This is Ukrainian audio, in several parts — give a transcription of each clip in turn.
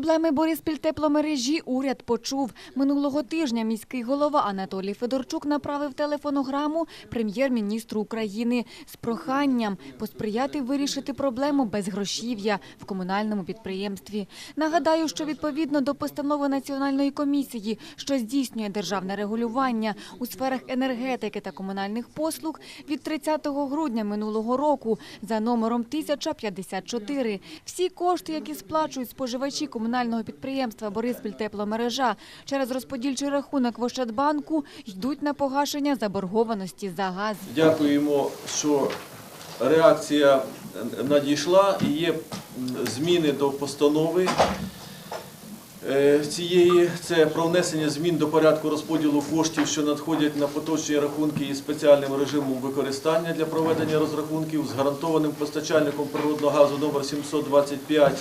Проблеми Бориспільтепломережі уряд почув. Минулого тижня міський голова Анатолій Федорчук направив телефонограму прем'єр-міністру України з проханням посприяти вирішити проблему безгрошів'я в комунальному підприємстві. Нагадаю, що відповідно до постанови Національної комісії, що здійснює державне регулювання у сферах енергетики та комунальних послуг, від 30 грудня минулого року за номером 1054 всі кошти, які сплачують споживачі комунального підприємства Бориспільтепломережа через розподільчий рахунок в Ощадбанку, йдуть на погашення заборгованості за газ. Дякуємо, що реакція надійшла і є зміни до постанови е, цієї. Це про внесення змін до порядку розподілу коштів, що надходять на поточні рахунки із спеціальним режимом використання для проведення розрахунків з гарантованим постачальником природного газу номер 725 е,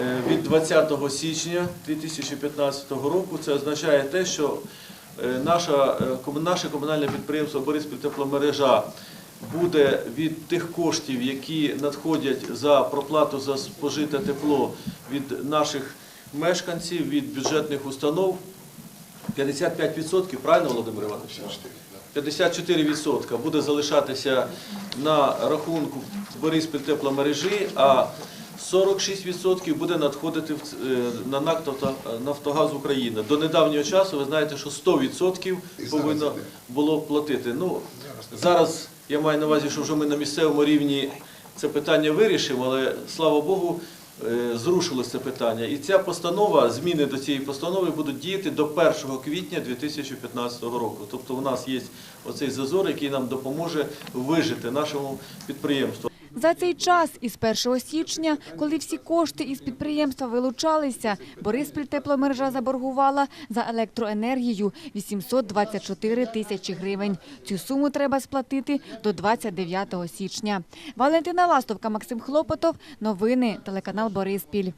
від 20 січня 2015 року. Це означає те, що е, е, наше комунальне підприємство Бориспільтепломережа буде від тих коштів, які надходять за проплату за спожите тепло від наших мешканців, від бюджетних установ, 55%, правильно, Володимир Іванович? 54% буде залишатися на рахунку Бориспільтепломережі, а 46% буде надходити е, на НАК Нафтогаз України. До недавнього часу ви знаєте, що 100% повинно було платити. Ну, зараз я маю на увазі, що вже ми на місцевому рівні це питання вирішимо, але слава Богу, е, зрушилось це питання. І ця постанова, зміни до цієї постанови будуть діяти до 1 квітня 2015 року. Тобто у нас є оцей зазор, який нам допоможе вижити нашому підприємству. За цей час із 1 січня, коли всі кошти із підприємства вилучалися, Бориспіль тепломережа заборгувала за електроенергію 824 тисячі гривень. Цю суму треба сплатити до 29 січня. Валентина Ластовка, Максим Хлопотов. Новини телеканал Бориспіль.